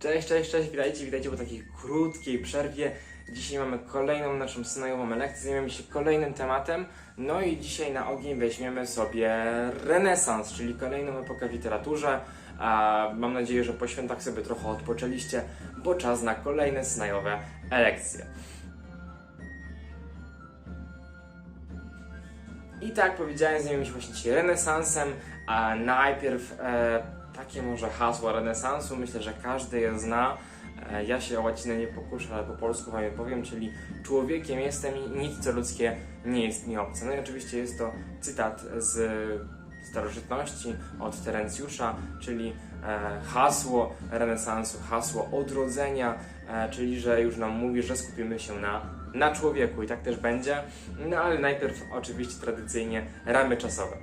Cześć, cześć, cześć, witajcie, witajcie po takiej krótkiej przerwie. Dzisiaj mamy kolejną naszą synajową lekcję, zajmiemy się kolejnym tematem. No i dzisiaj na ogień weźmiemy sobie renesans, czyli kolejną epokę w literaturze. A mam nadzieję, że po świętach sobie trochę odpoczęliście, bo czas na kolejne synajowe lekcje. I tak powiedziałem, zajmiemy się właśnie dzisiaj renesansem, a najpierw e, takie może hasło renesansu, myślę, że każdy je zna. E, ja się o łacinę nie pokuszę, ale po polsku wam je powiem, czyli człowiekiem jestem i nic co ludzkie nie jest mi obce. No i oczywiście jest to cytat z starożytności od Terencjusza, czyli e, hasło renesansu, hasło odrodzenia, e, czyli że już nam mówi, że skupimy się na, na człowieku i tak też będzie. No ale najpierw oczywiście tradycyjnie ramy czasowe.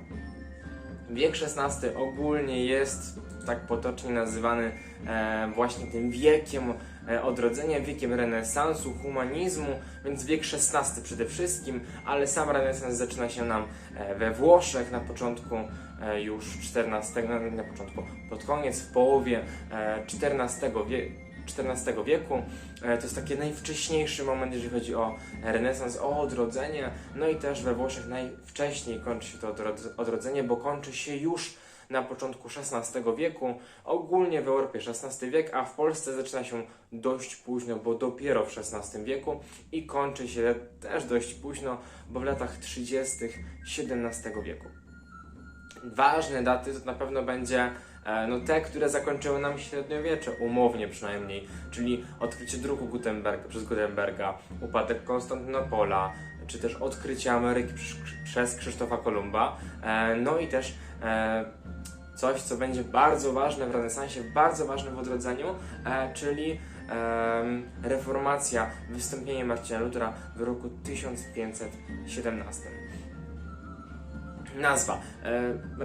Wiek XVI ogólnie jest tak potocznie nazywany e, właśnie tym wiekiem e, odrodzenia, wiekiem renesansu, humanizmu, więc wiek XVI przede wszystkim, ale sam renesans zaczyna się nam e, we Włoszech na początku e, już XIV, nie na początku, pod koniec, w połowie e, XIV wieku. XIV wieku. E, To jest taki najwcześniejszy moment, jeżeli chodzi o renesans, o odrodzenie. No i też we Włoszech najwcześniej kończy się to odrodz- odrodzenie, bo kończy się już na początku XVI wieku. Ogólnie w Europie XVI wiek, a w Polsce zaczyna się dość późno, bo dopiero w XVI wieku i kończy się też dość późno, bo w latach 30. XVII wieku. Ważne daty to na pewno będzie no, te, które zakończyły nam średniowiecze, umownie przynajmniej, czyli odkrycie druku Gutenberga przez Gutenberga, upadek Konstantynopola, czy też odkrycie Ameryki przez, Krzysztofa Kolumba, e, no i też e, coś, co będzie bardzo ważne w renesansie, bardzo ważne w odrodzeniu, e, czyli reformacja, wystąpienie Marcina Lutera w roku 1517. Nazwa e,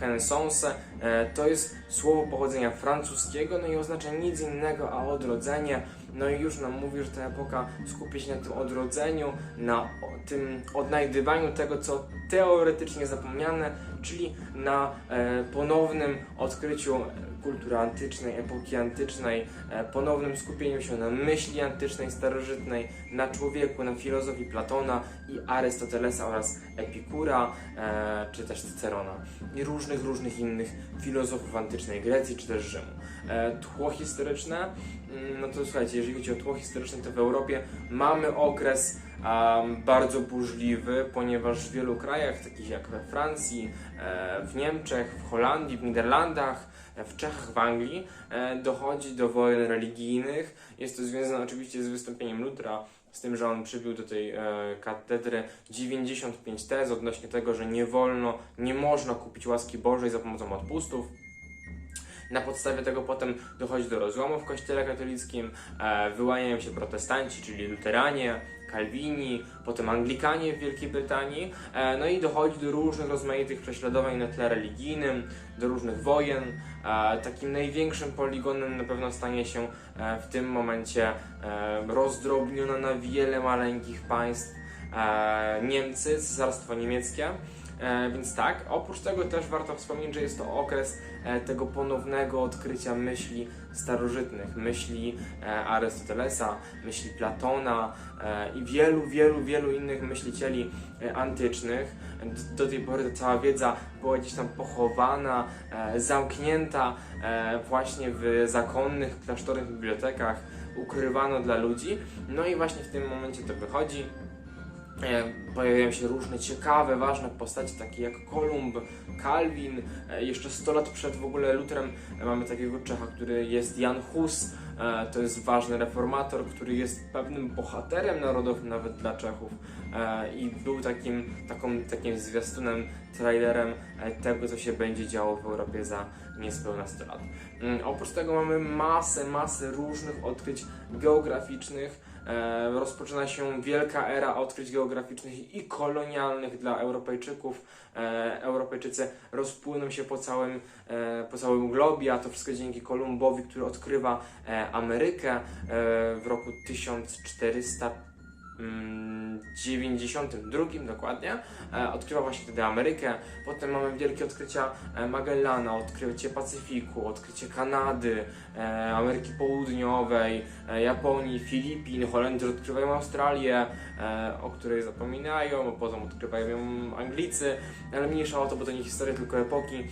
Renaissance e, to jest słowo pochodzenia francuskiego, no i oznacza nic innego, a odrodzenie. No i już nam mówi, że ta epoka skupia się na tym odrodzeniu, na tym odnajdywaniu tego, co teoretycznie zapomniane, czyli na e, ponownym odkryciu kultury antycznej, epoki antycznej, e, ponownym skupieniu się na myśli antycznej, starożytnej, na człowieku, na filozofii Platona i Arystotelesa oraz Epikura, e, czy też Cycerona i różnych, różnych innych filozofów antycznej Grecji czy też Rzymu. E, tło historyczne, mm, no to słuchajcie, jeżeli chodzi o tło historyczne, to w Europie mamy okres um, bardzo burzliwy, ponieważ w wielu krajach, takich jak we Francji, e, w Niemczech, w Holandii, w Niderlandach, e, w Czechach, w Anglii e, dochodzi do wojen religijnych. Jest to związane oczywiście z wystąpieniem Lutra, z tym, że on przybił do tej e, katedry 95 tez odnośnie tego, że nie wolno, nie można kupić łaski Bożej za pomocą odpustów. Na podstawie tego potem dochodzi do rozłamu w kościele katolickim, e, wyłaniają się protestanci, czyli luteranie, kalwini, potem anglikanie w Wielkiej Brytanii, e, no i dochodzi do różnych rozmaitych prześladowań na tle religijnym, do różnych wojen. E, takim największym poligonem na pewno stanie się e, w tym momencie rozdrobniona na wiele maleńkich państw Niemcy, Cesarstwo Niemieckie. E, więc tak, oprócz tego też warto wspomnieć, że jest to okres e, tego ponownego odkrycia myśli starożytnych, myśli e, Arystotelesa, myśli Platona i wielu, wielu, wielu innych myślicieli antycznych. Do, tej pory ta cała wiedza była gdzieś tam pochowana, zamknięta właśnie w zakonnych, klasztornych bibliotekach, ukrywano dla ludzi. No i właśnie w tym momencie to wychodzi. E, Pojawiają się różne ciekawe, ważne postacie, takie jak Kolumb, Calvin. E, Jeszcze 100 lat przed w ogóle Lutrem e, mamy takiego Czecha, który jest Jan Hus. To jest ważny reformator, który jest pewnym bohaterem narodowym nawet dla Czechów i był takim, taką, takim zwiastunem, trailerem tego, co się będzie działo w Europie za niespełna 100 lat. Mm, Oprócz tego mamy masę, masę różnych odkryć geograficznych. Rozpoczyna się wielka era odkryć geograficznych i kolonialnych dla Europejczyków. E, Europejczycy rozpłyną się po całym, e, po całym globie, a to wszystko dzięki Kolumbowi, który odkrywa e, Amerykę w roku 1400. mm, 92 dokładnie, e, odkrywa właśnie wtedy Amerykę. Potem mamy wielkie odkrycia e, Magellana, odkrycie Pacyfiku, odkrycie Kanady, e, Ameryki Południowej, Japonii, Filipin, Holendrzy odkrywają Australię, o której zapominają, potem odkrywają ją Anglicy, ale mniejsza o to, bo to nie historia, tylko epoki.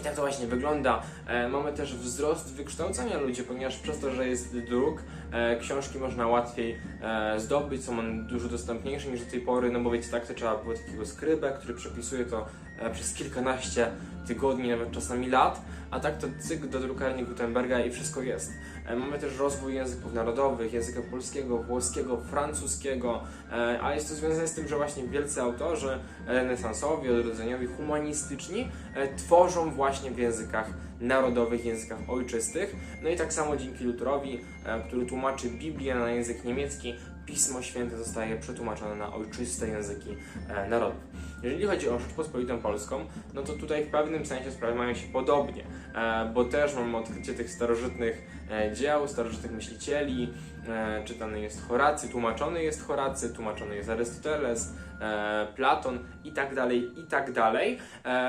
I tak to właśnie wygląda. E, mamy też wzrost wykształcenia ludzi, ponieważ przez to, że jest druk, e, książki można łatwiej e, zdobyć, są one dużo dostępniejsze niż do tej pory, no bo wiecie, tak to trzeba było takiego skrybę, który przepisuje to przez kilkanaście tygodni, nawet czasami lat, a tak to cykl do drukarni Gutenberga i wszystko jest. E, Mamy też rozwój języków narodowych, języka polskiego, włoskiego, francuskiego, e, a jest to związane z tym, że właśnie wielcy autorzy renesansowi, odrodzeniowi, humanistyczni e, tworzą właśnie w językach narodowych, językach ojczystych. No i tak samo dzięki Lutherowi, e, który tłumaczy Biblię na język niemiecki, Pismo Święte zostaje przetłumaczone na ojczyste języki e, narodów. Jeżeli chodzi o Rzeczpospolitą Polską, no to tutaj w pewnym sensie sprawy mają się podobnie, e, bo też mamy odkrycie tych starożytnych e, dzieł, starożytnych myślicieli, e, czytany jest Horacy, tłumaczony jest Horacy, tłumaczony jest Arystoteles, Platon i tak dalej, i tak dalej,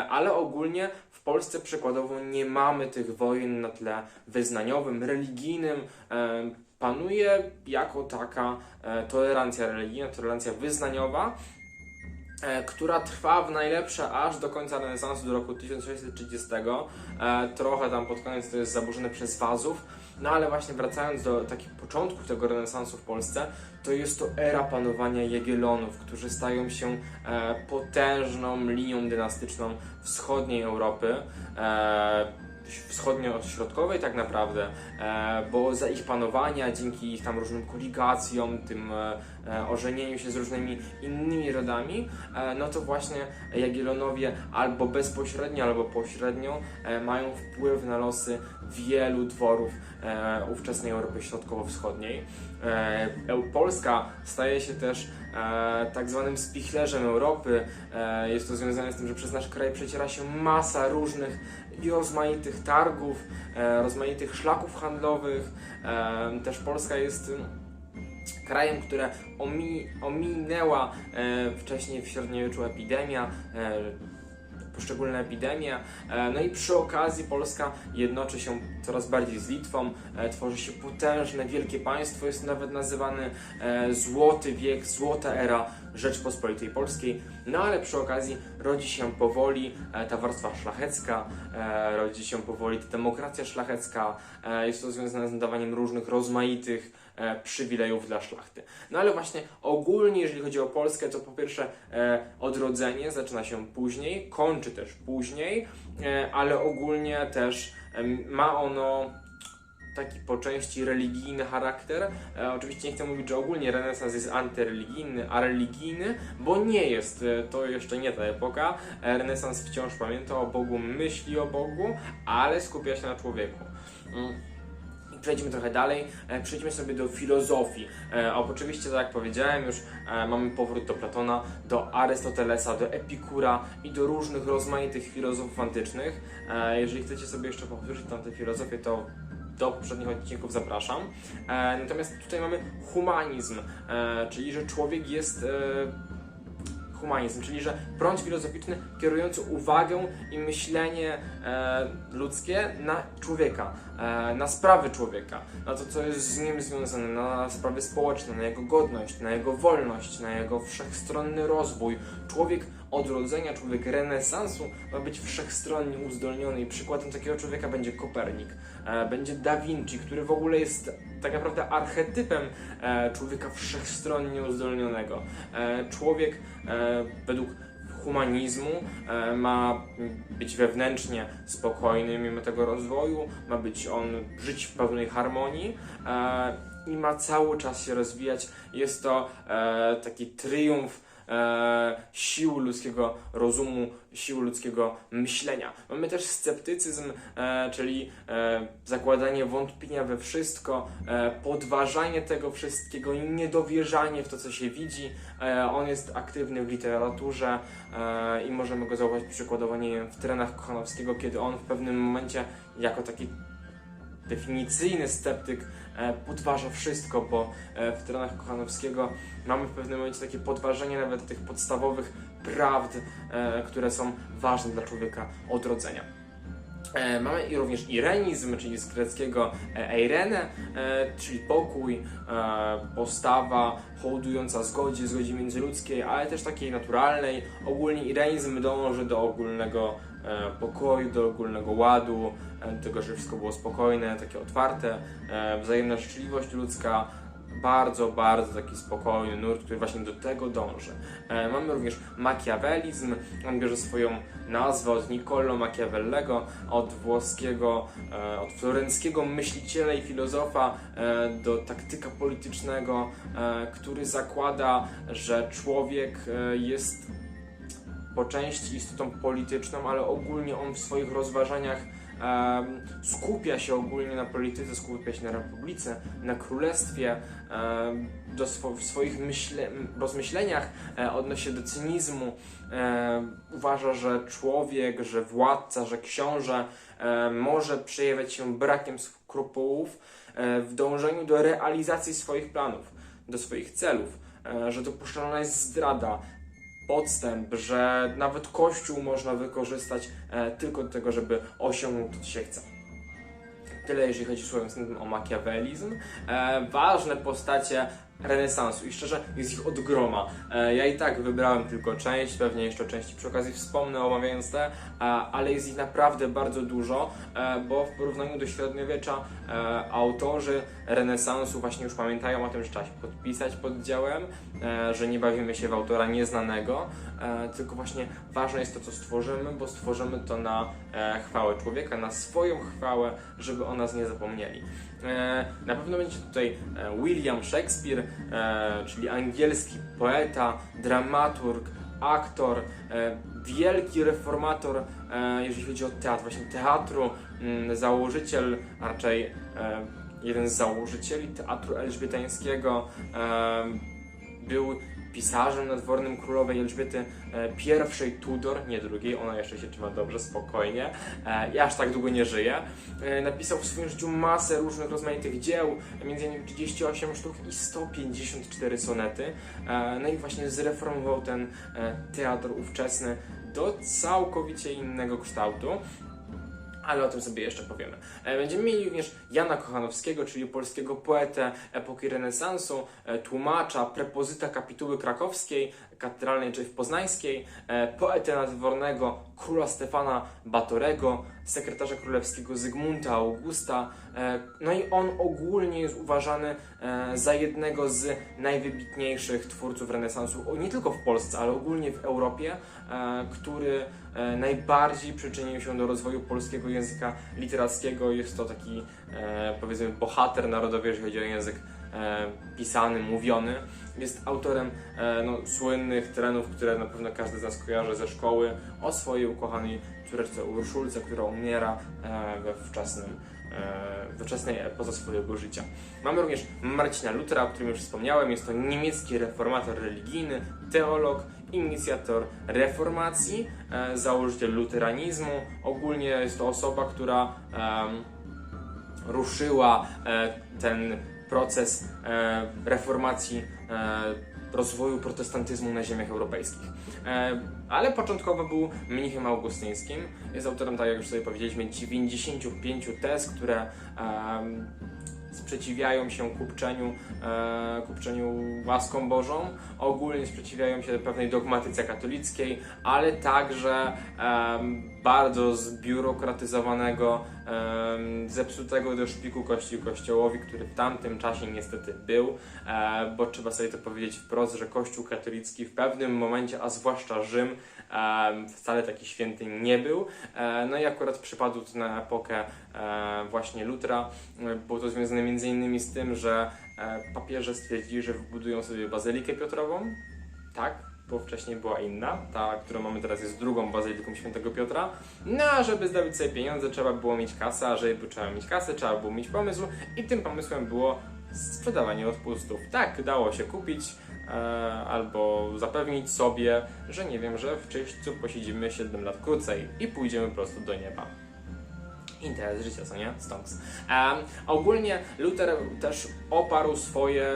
ale ogólnie w Polsce przykładowo nie mamy tych wojen na tle wyznaniowym, religijnym, panuje jako taka tolerancja religijna, tolerancja wyznaniowa, która trwa w najlepsze aż do końca renesansu, do roku 1630. E, trochę tam pod koniec to jest zaburzone przez Wazów. No ale właśnie wracając do takich początków tego renesansu w Polsce, to jest to era panowania Jagiellonów, którzy stają się e, potężną linią dynastyczną wschodniej Europy. Wschodnio-środkowej tak naprawdę, e, bo za ich panowania, dzięki ich tam różnym koligacjom, tym e, e, ożenieniu się z różnymi innymi rodami, no to właśnie Jagiellonowie albo bezpośrednio, albo pośrednio mają wpływ na losy wielu dworów ówczesnej Europy Środkowo-Wschodniej. Polska staje się też tak zwanym spichlerzem Europy. Jest to związane z tym, że przez nasz kraj przeciera się masa różnych i rozmaitych targów, e, rozmaitych szlaków handlowych. E, też Polska jest mm, krajem, które omi, ominęła e, wcześniej w średniowieczu epidemia. Poszczególne epidemie. E, No i przy okazji Polska jednoczy się coraz bardziej z Litwą, e, tworzy się potężne, wielkie państwo, jest nawet nazywany e, złoty wiek, złota era Rzeczpospolitej Polskiej. No ale przy okazji rodzi się powoli ta warstwa szlachecka, rodzi się powoli ta demokracja szlachecka, jest to związane z nadawaniem różnych rozmaitych przywilejów dla szlachty. No ale właśnie ogólnie, jeżeli chodzi o Polskę, to po pierwsze e, odrodzenie zaczyna się później, kończy też później, e, ale ogólnie też ma ono taki po części religijny charakter. E, oczywiście nie chcę mówić, że ogólnie renesans jest antyreligijny, a religijny, bo nie jest. E, to jeszcze nie ta epoka. E, renesans wciąż pamięta o Bogu, myśli o Bogu, ale skupia się na człowieku. Mm. Przejdźmy trochę dalej, e, przejdźmy sobie do filozofii. E, oczywiście, tak jak powiedziałem już, e, mamy powrót do Platona, do Arystotelesa, do Epikura i do różnych rozmaitych filozofów antycznych. Jeżeli chcecie sobie jeszcze powtórzyć tam te filozofie, to do poprzednich odcinków zapraszam. Natomiast tutaj mamy humanizm, czyli że człowiek jest. Humanizm, czyli że prąd filozoficzny kierujący uwagę i myślenie e, ludzkie na człowieka, e, na sprawy człowieka, na to, co jest z nim związane, na sprawy społeczne, na jego godność, na jego wolność, na jego wszechstronny rozwój. Człowiek odrodzenia, człowiek renesansu ma być wszechstronnie uzdolniony i przykładem takiego człowieka będzie Kopernik, e, będzie Da Vinci, który w ogóle jest tak naprawdę archetypem e, człowieka wszechstronnie uzdolnionego. E, człowiek według humanizmu ma być wewnętrznie spokojny mimo tego rozwoju, ma być on żyć w pełnej harmonii i ma cały czas się rozwijać. Jest to taki triumf e, sił ludzkiego rozumu, sił ludzkiego myślenia. Mamy też sceptycyzm, e, czyli e, zakładanie wątpienia we wszystko, e, podważanie tego wszystkiego i niedowierzanie w to, co się widzi. E, on jest aktywny w literaturze e, i możemy go zauważyć przykładowo, nie wiem, w trenach Kochanowskiego, kiedy on w pewnym momencie jako taki definicyjny sceptyk e, podważa wszystko, bo e, w terenach Kochanowskiego mamy w pewnym momencie takie podważenie nawet tych podstawowych prawd, e, które są ważne dla człowieka odrodzenia. Mamy i również irenizm, czyli z greckiego eirene, czyli pokój, postawa hołdująca zgodzie, zgodzie międzyludzkiej, ale też takiej naturalnej. Ogólnie irenizm dąży do ogólnego pokoju, do ogólnego ładu, e, tego, żeby wszystko było spokojne, takie otwarte, e, wzajemna życzliwość ludzka, bardzo, bardzo taki spokojny nurt, który właśnie do tego dąży. E, mamy również makiawelizm, on bierze swoją nazwę od Niccolò Machiavellego, od włoskiego, e, od florenckiego myśliciela i filozofa e, do taktyka politycznego, e, który zakłada, że człowiek e, jest po części istotą polityczną, ale ogólnie on w swoich rozważaniach skupia się ogólnie na polityce, skupia się na republice, na królestwie, do w swoich myśle- rozmyśleniach e, odnosi się do cynizmu. Uważa, że człowiek, że władca, że książę może przejawiać się brakiem skrupułów e, w dążeniu do realizacji swoich planów, do swoich celów, e, że dopuszczalna jest zdrada, podstęp, że nawet Kościół można wykorzystać e, tylko do tego, żeby osiągnąć to, co się chce. Tyle, jeżeli chodzi słowem o makiawelizm. E, ważne postacie renesansu i szczerze jest ich od groma. E, ja i tak wybrałem tylko część, pewnie jeszcze części przy okazji wspomnę omawiając te, e, ale jest ich naprawdę bardzo dużo, e, bo w porównaniu do średniowiecza autorzy renesansu właśnie już pamiętają o tym, że trzeba się podpisać pod dziełem, że nie bawimy się w autora nieznanego, tylko właśnie ważne jest to, co stworzymy, bo stworzymy to na chwałę człowieka, na swoją chwałę, żeby o nas nie zapomnieli. E, na pewno będzie tutaj e, William Shakespeare, e, czyli angielski poeta, dramaturg, aktor, wielki reformator, jeżeli chodzi o teatr, właśnie teatru, mm, założyciel, a raczej jeden z założycieli teatru elżbietańskiego, był pisarzem nadwornym królowej Elżbiety e, I Tudor, nie drugiej, ona jeszcze się trzyma dobrze, spokojnie, e, i aż tak długo nie żyje. E, Napisał w swoim życiu masę różnych rozmaitych dzieł, m.in. 38 sztuk i 154 sonety. No i właśnie zreformował ten teatr ówczesny do całkowicie innego kształtu. Ale o tym sobie jeszcze powiemy. E, Będziemy mieli również Jana Kochanowskiego, czyli polskiego poetę epoki renesansu, e, tłumacza, prepozyta kapituły krakowskiej, katedralnej czy poznańskiej, e, poetę nadwornego króla Stefana Batorego, sekretarza królewskiego Zygmunta Augusta. e, No i on ogólnie jest uważany e, za jednego z najwybitniejszych twórców renesansu, nie tylko w Polsce, ale ogólnie w Europie, który najbardziej przyczynił się do rozwoju polskiego języka literackiego. Jest to taki, powiedzmy, bohater narodowy, jeżeli chodzi o język pisany, mówiony. Jest autorem e, no, słynnych terenów, które na pewno każdy z nas kojarzy ze szkoły, o swojej ukochanej córeczce Urszulce, która umiera e, we wczesnym e, wczesnej epoce swojego życia. Mamy również Marcina Lutera, o którym już wspomniałem. Jest to niemiecki reformator religijny, teolog, inicjator reformacji, e, założyciel luteranizmu. Ogólnie jest to osoba, która ruszyła e, ten proces e, reformacji, e, rozwoju protestantyzmu na ziemiach europejskich. E, ale początkowo był mnichem augustyńskim. Jest autorem, tak jak już sobie powiedzieliśmy, 95 tez, które sprzeciwiają się kupczeniu, kupczeniu łaską Bożą, ogólnie sprzeciwiają się pewnej dogmatyce katolickiej, ale także bardzo zbiurokratyzowanego, zepsutego do szpiku kości kościołowi, który w tamtym czasie niestety był, e, bo trzeba sobie to powiedzieć wprost, że kościół katolicki w pewnym momencie, a zwłaszcza Rzym, wcale taki święty nie był. E, no i akurat przypadł to na epokę e, właśnie Lutra. Było to związane między innymi z tym, że papieże stwierdzili, że wybudują sobie bazylikę Piotrową. Tak, bo wcześniej była inna. Ta, którą mamy teraz jest drugą bazyliką świętego Piotra. No a żeby zdobyć sobie pieniądze trzeba było mieć kasę, a żeby trzeba mieć kasę, trzeba było mieć pomysł i tym pomysłem było sprzedawanie odpustów. Tak, dało się kupić e, albo zapewnić sobie, że nie wiem, że w czyśćcu posiedzimy 7 lat krócej i pójdziemy prosto do nieba. interes życia, co nie? Stonks. Um, ogólnie Luther też oparł swoje,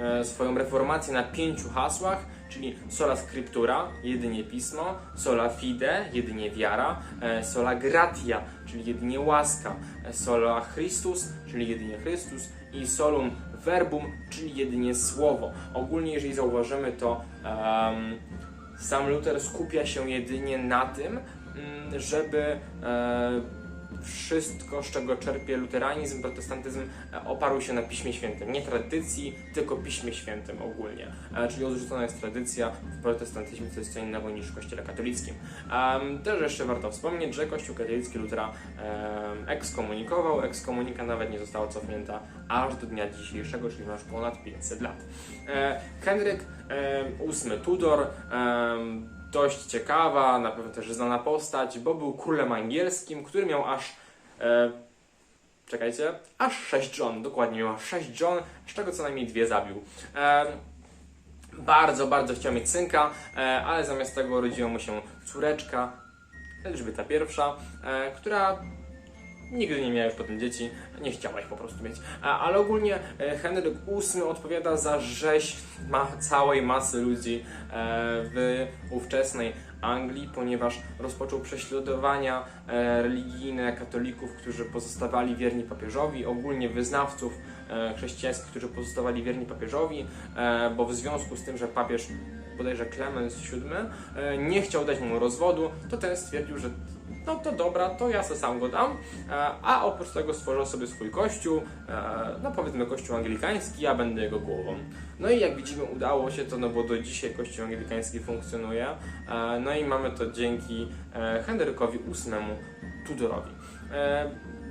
e, swoją reformację na pięciu hasłach, czyli sola scriptura, jedynie pismo, sola fide, jedynie wiara, e, sola gratia, czyli jedynie łaska, e, sola Christus, czyli jedynie Chrystus i solum verbum, czyli jedynie słowo. Ogólnie, jeżeli zauważymy, to em, sam Luther skupia się jedynie na tym, mm, żeby e, wszystko, z czego czerpie luteranizm, protestantyzm, e, oparł się na Piśmie Świętym. Nie tradycji, tylko Piśmie Świętym ogólnie. E, czyli odrzucona jest tradycja w protestantyzmie, co jest co innego niż w Kościele katolickim. Też jeszcze warto wspomnieć, że Kościół katolicki Lutera ekskomunikował. Ekskomunika nawet nie została cofnięta aż do dnia dzisiejszego, czyli masz ponad 500 lat. E, Henryk VIII Tudor dość ciekawa, na pewno też znana postać, bo był królem angielskim, który miał aż e, czekajcie, aż 6 żon, dokładnie miał aż 6 żon, z czego co najmniej dwie zabił. E, bardzo, bardzo chciał mieć synka, e, ale zamiast tego urodziła mu się córeczka, Elżbieta I, e, która nigdy nie miała już potem dzieci, nie chciała ich po prostu mieć. Ale ogólnie e, Henryk VIII odpowiada za rzeź całej masy ludzi e, w ówczesnej Anglii, ponieważ rozpoczął prześladowania e, religijne katolików, którzy pozostawali wierni papieżowi, ogólnie wyznawców chrześcijańskich, którzy pozostawali wierni papieżowi, bo w związku z tym, że papież bodajże Klemens VII nie chciał dać mu rozwodu, to ten stwierdził, że no to dobra, to ja se sam go dam, e, a oprócz tego stworzył sobie swój kościół, e, no powiedzmy kościół anglikański, ja będę jego głową. No i jak widzimy udało się to, no bo do dzisiaj kościół anglikański funkcjonuje, e, no i mamy to dzięki Henrykowi VIII Tudorowi.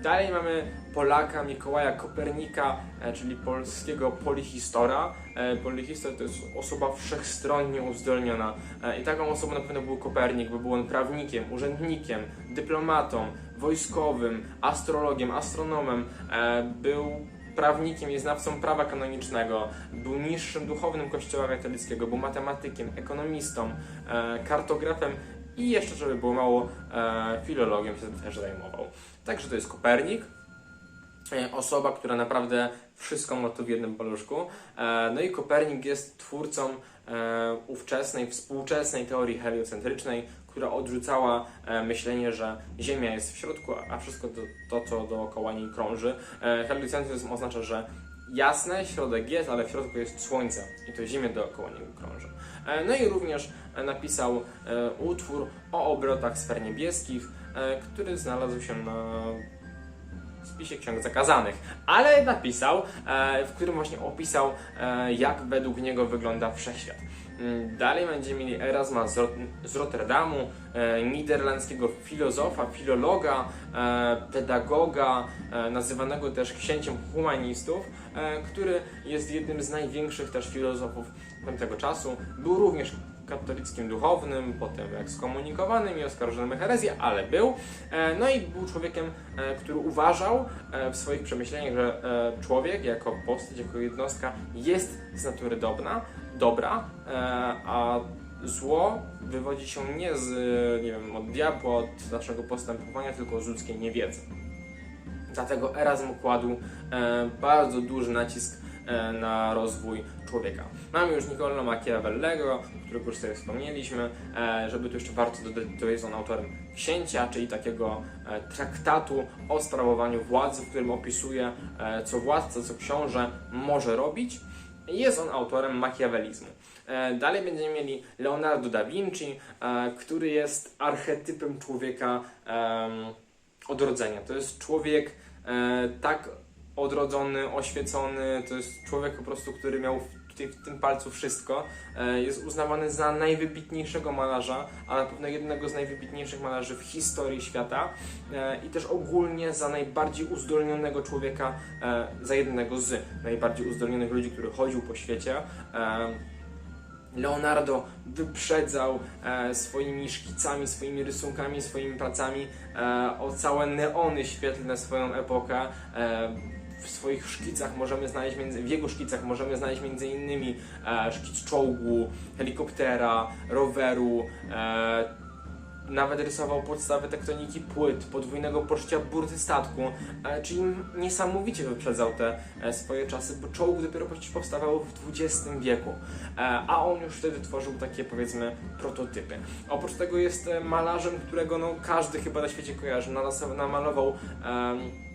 Dalej mamy Polaka Mikołaja Kopernika, e, czyli polskiego polihistora. E, Polihistor to jest osoba wszechstronnie uzdolniona. E, i taką osobą na pewno był Kopernik, bo był on prawnikiem, urzędnikiem, dyplomatą, wojskowym, astrologiem, astronomem, był prawnikiem i znawcą prawa kanonicznego, był niższym duchownym kościoła katolickiego, był matematykiem, ekonomistą, kartografem i jeszcze, żeby było mało, e, filologiem się też zajmował. Także to jest Kopernik, e, osoba, która naprawdę wszystko ma tu w jednym paluszku. E, no i Kopernik jest twórcą ówczesnej, współczesnej teorii heliocentrycznej, która odrzucała myślenie, że Ziemia jest w środku, a wszystko to, to co dookoła niej krąży. Heliocentryzm oznacza, że jasne, środek jest, ale w środku jest Słońce i to Ziemia dookoła niego krąży. E, No i również e, napisał e, utwór o obrotach sfer niebieskich, który znalazł się na spisie ksiąg zakazanych, ale napisał, w którym właśnie opisał, jak według niego wygląda wszechświat. Dalej będziemy mieli Erasma z, Rot- z Rotterdamu, e, niderlandzkiego filozofa, filologa, e, pedagoga, e, nazywanego też księciem humanistów, e, który jest jednym z największych też filozofów tamtego czasu. Był również katolickim duchownym, potem ekskomunikowanym i oskarżonym o herezję, ale był. E, No i był człowiekiem, e, który uważał e, w swoich przemyśleniach, że człowiek jako postać, jako jednostka jest z natury dobra, dobra e, a zło wywodzi się nie z, nie wiem, od diabła, od naszego postępowania, tylko z ludzkiej niewiedzy. Dlatego Erasm kładł e, bardzo duży nacisk e, na rozwój człowieka. Mamy już Niccolò Machiavellego, którego już sobie wspomnieliśmy, żeby tu jeszcze warto dodać, to jest on autorem Księcia, czyli takiego traktatu o sprawowaniu władzy, w którym opisuje, co władca, co książę może robić. Jest on autorem machiawelizmu. E, Dalej będziemy mieli Leonardo da Vinci, e, który jest archetypem człowieka odrodzenia. To jest człowiek e, tak odrodzony, oświecony, to jest człowiek po prostu, który miał tutaj w tym palcu wszystko. E, jest uznawany za najwybitniejszego malarza, a na pewno jednego z najwybitniejszych malarzy w historii świata e, i też ogólnie za najbardziej uzdolnionego człowieka, e, za jednego z najbardziej uzdolnionych ludzi, który chodził po świecie. Leonardo wyprzedzał e, swoimi szkicami, swoimi rysunkami, swoimi pracami e, o całe neony świetlne swoją epokę. E, w swoich szkicach możemy znaleźć, między, w jego szkicach możemy znaleźć między innymi e, szkic czołgu, helikoptera, roweru, e, nawet rysował podstawy tektoniki płyt, podwójnego poczucia burty statku, e, czyli niesamowicie wyprzedzał te e, swoje czasy, bo czołg dopiero powstawał w XX wieku, e, a on już wtedy tworzył takie powiedzmy prototypy. Oprócz tego jest e, malarzem, którego no, każdy chyba na świecie kojarzy, namalował em,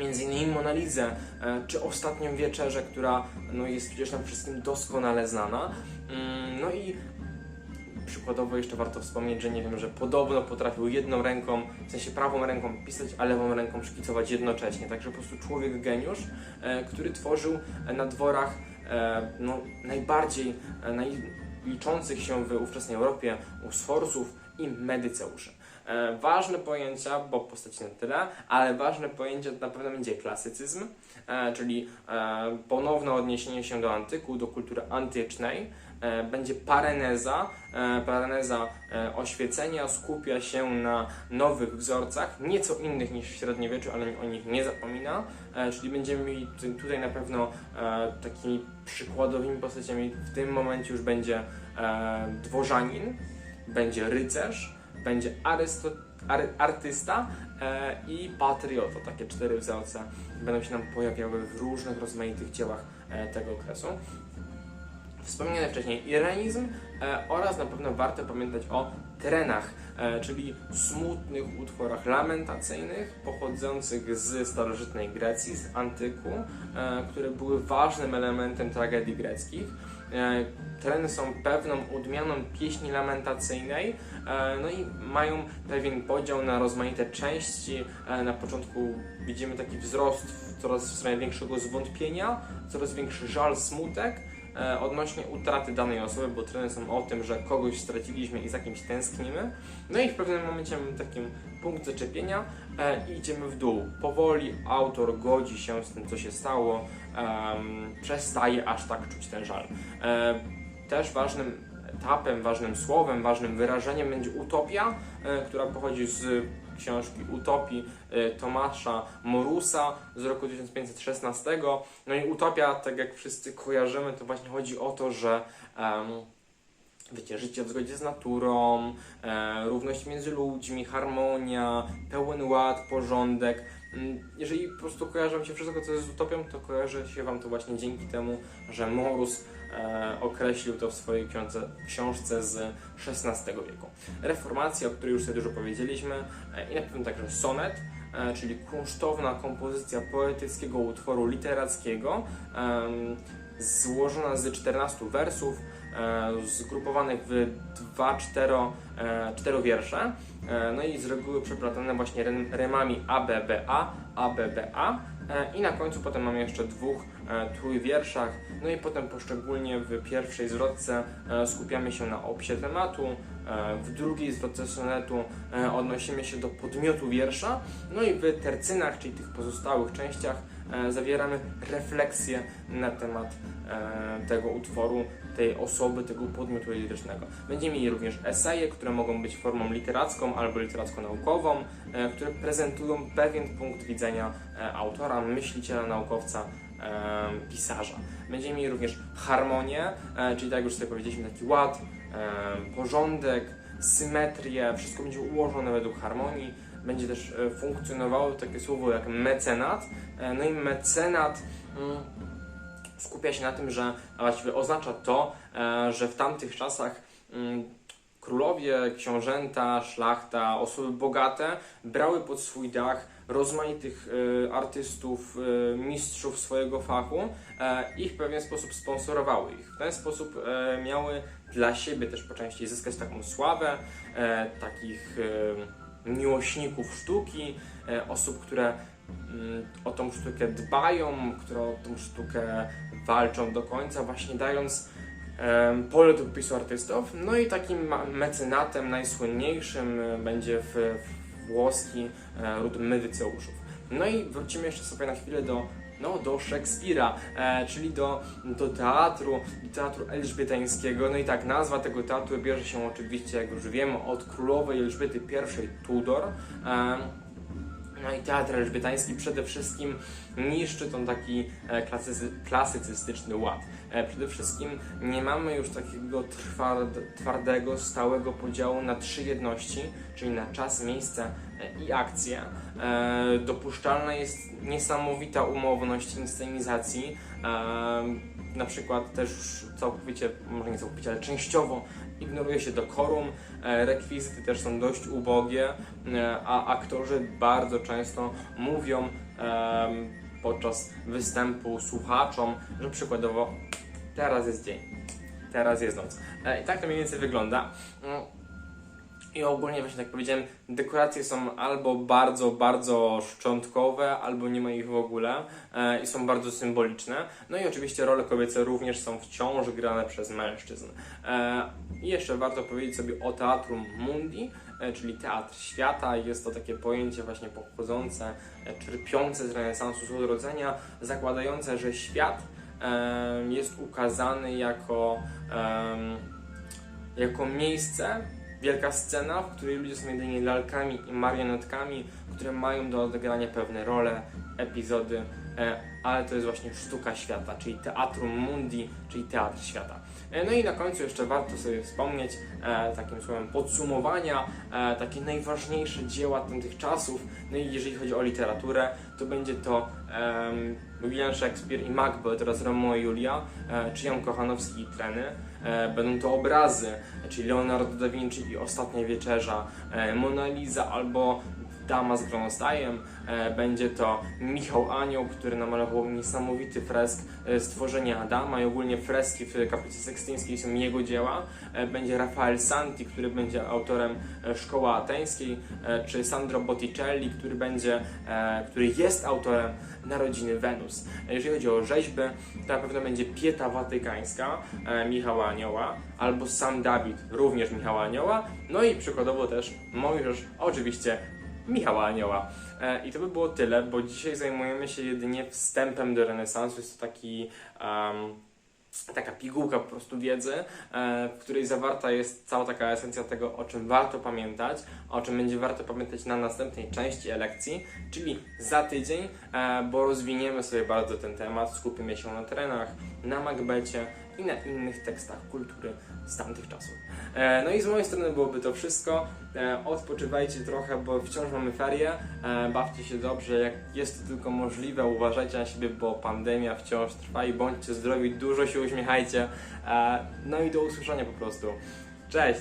między innymi Monalizę, e, czy Ostatnią Wieczerzę, która no, jest przecież nam wszystkim doskonale znana. Mm, No i przykładowo jeszcze warto wspomnieć, że nie wiem, że podobno potrafił jedną ręką, w sensie prawą ręką pisać, a lewą ręką szkicować jednocześnie. Także po prostu człowiek geniusz, e, który tworzył na dworach e, no, najbardziej naj, liczących się w ówczesnej Europie u sforców i medyceuszy. E, ważne pojęcia, bo postaci na tyle, ale ważne pojęcie to na pewno będzie klasycyzm, e, czyli e, ponowne odniesienie się do antyku, do kultury antycznej. Będzie pareneza. Pareneza oświecenia skupia się na nowych wzorcach, nieco innych niż w średniowieczu, ale o nich nie zapomina. Czyli będziemy mieli tu- tutaj na pewno takimi przykładowymi postaciami. W tym momencie już będzie dworzanin, będzie rycerz, będzie arysto, ary, artysta e, i patriota. Takie cztery wzorce będą się nam pojawiały w różnych rozmaitych dziełach e, tego okresu. Wspomniany wcześniej irenizm e, oraz na pewno warto pamiętać o terenach, e, czyli smutnych utworach lamentacyjnych pochodzących z starożytnej Grecji, z antyku, e, które były ważnym elementem tragedii greckich. E, tereny są pewną odmianą pieśni lamentacyjnej, no i mają pewien podział na rozmaite części. E, na początku widzimy taki wzrost coraz w stronę większego zwątpienia, coraz większy żal, smutek e, odnośnie utraty danej osoby, bo treny są o tym, że kogoś straciliśmy i za kimś tęsknimy. No i w pewnym momencie mamy taki punkt zaczepienia e, i idziemy w dół. Powoli autor godzi się z tym, co się stało, przestaje aż tak czuć ten żal. E, też ważnym etapem, ważnym słowem, ważnym wyrażeniem będzie utopia, e, która pochodzi z książki Utopii e, Tomasza Morusa z roku 1516. No i utopia, tak jak wszyscy kojarzymy, to właśnie chodzi o to, że wiecie, życie w zgodzie z naturą, e, równość między ludźmi, harmonia, pełen ład, porządek. Mm, Jeżeli po prostu kojarzy Wam się wszystko, co jest z utopią, to kojarzy się Wam to właśnie dzięki temu, że Morus określił to w swojej książce, książce z XVI wieku. Reformacja, o której już sobie dużo powiedzieliśmy, e, i na pewno także sonet, e, czyli kunsztowna kompozycja poetyckiego utworu literackiego, złożona z 14 wersów, e, zgrupowanych w dwa cztero, e, czterowiersze, e, no i z reguły przeplatane właśnie rem- remami ABBA, ABBA e, i na końcu potem mamy jeszcze dwóch e, trójwierszach, no i potem poszczególnie w pierwszej zwrotce e, skupiamy się na opisie tematu, e, w drugiej zwrotce sonetu e, odnosimy się do podmiotu wiersza, no i w tercynach, czyli tych pozostałych częściach e, zawieramy refleksję na temat e, tego utworu, tej osoby, tego podmiotu lirycznego. Będziemy mieli również eseje, które mogą być formą literacką albo literacko-naukową, e, które prezentują pewien punkt widzenia e, autora, myśliciela, naukowca, e, pisarza. Będziemy mieli również harmonię, e, czyli tak jak już sobie powiedzieliśmy, taki ład, e, porządek, symetrię, wszystko będzie ułożone według harmonii. Będzie też e, funkcjonowało takie słowo jak mecenat. E, no i mecenat mm, skupia się na tym, że właściwie oznacza to, e, że w tamtych czasach mm, królowie, książęta, szlachta, osoby bogate brały pod swój dach rozmaitych e, artystów, e, mistrzów swojego fachu e, i w pewien sposób sponsorowały ich. W ten sposób miały dla siebie też po części zyskać taką sławę, takich miłośników sztuki, osób, które mm, o tą sztukę dbają, które o tą sztukę walczą do końca, właśnie dając pole do popisu artystów. No i takim mecenatem najsłynniejszym będzie w włoski e, ród medyceuszów. No i wrócimy jeszcze sobie na chwilę do no, do Szekspira, e, czyli do, do teatru, teatru elżbietańskiego. No i tak, nazwa tego teatru bierze się oczywiście, jak już wiemy, od królowej Elżbiety I Tudor. E, No i teatr elżbietański przede wszystkim niszczy tą taki e, klasycy, klasycystyczny ład. E, przede wszystkim nie mamy już takiego tward, twardego, stałego podziału na trzy jedności, czyli na czas, miejsce e, i akcję. E, dopuszczalna jest niesamowita umowność inscenizacji. Na przykład też całkowicie, może nie całkowicie, ale częściowo ignoruje się dekorum, rekwizyty też są dość ubogie, a aktorzy bardzo często mówią podczas występu słuchaczom, że przykładowo teraz jest dzień, teraz jest noc. E, I tak to mniej więcej wygląda. Mm. I ogólnie właśnie tak powiedziałem, dekoracje są albo bardzo, bardzo szczątkowe, albo nie ma ich w ogóle e, i są bardzo symboliczne. No i oczywiście role kobiece również są wciąż grane przez mężczyzn. E, I jeszcze warto powiedzieć sobie o Teatrum Mundi, e, czyli Teatr Świata. Jest to takie pojęcie właśnie pochodzące, e, czerpiące z renesansu, z zakładające, że świat jest ukazany jako, jako miejsce, wielka scena, w której ludzie są jedynie lalkami i marionetkami, które mają do odegrania pewne role, epizody, ale to jest właśnie sztuka świata, czyli Teatrum Mundi, czyli Teatr Świata. E, No i na końcu jeszcze warto sobie wspomnieć e, takim słowem podsumowania, e, takie najważniejsze dzieła tamtych czasów. No i jeżeli chodzi o literaturę, to będzie to William Shakespeare i Macbeth oraz Romeo i Julia, e, czy Jan Kochanowski i Treny. E, będą to obrazy, czyli Leonardo da Vinci i Ostatnia Wieczerza, e, Mona Lisa albo Dama z Gronostajem. E, będzie to Michał Anioł, który namalował niesamowity fresk e, stworzenia Adama i ogólnie freski w kaplicy sekstyńskiej są jego dzieła. E, będzie Rafael Santi, który będzie autorem Szkoły Ateńskiej, czy Sandro Botticelli, który będzie, który jest autorem Narodziny Wenus. Jeżeli chodzi o rzeźby, to na pewno będzie Pieta Watykańska Michała Anioła, albo sam Dawid, również Michała Anioła, no i przykładowo też Mojżesz, oczywiście Michała Anioła. E, I to by było tyle, bo dzisiaj zajmujemy się jedynie wstępem do renesansu. Jest to taki. em, taka pigułka po prostu wiedzy, e, w której zawarta jest cała taka esencja tego, o czym warto pamiętać, o czym będzie warto pamiętać na następnej części lekcji, czyli za tydzień, e, bo rozwiniemy sobie bardzo ten temat, skupimy się na terenach, na Macbecie i na innych tekstach kultury z tamtych czasów. E, No i z mojej strony byłoby to wszystko. E, Odpoczywajcie trochę, bo wciąż mamy ferie. E, Bawcie się dobrze, jak jest to tylko możliwe. Uważajcie na siebie, bo pandemia wciąż trwa i bądźcie zdrowi, dużo się uśmiechajcie. No i do usłyszenia po prostu. Cześć!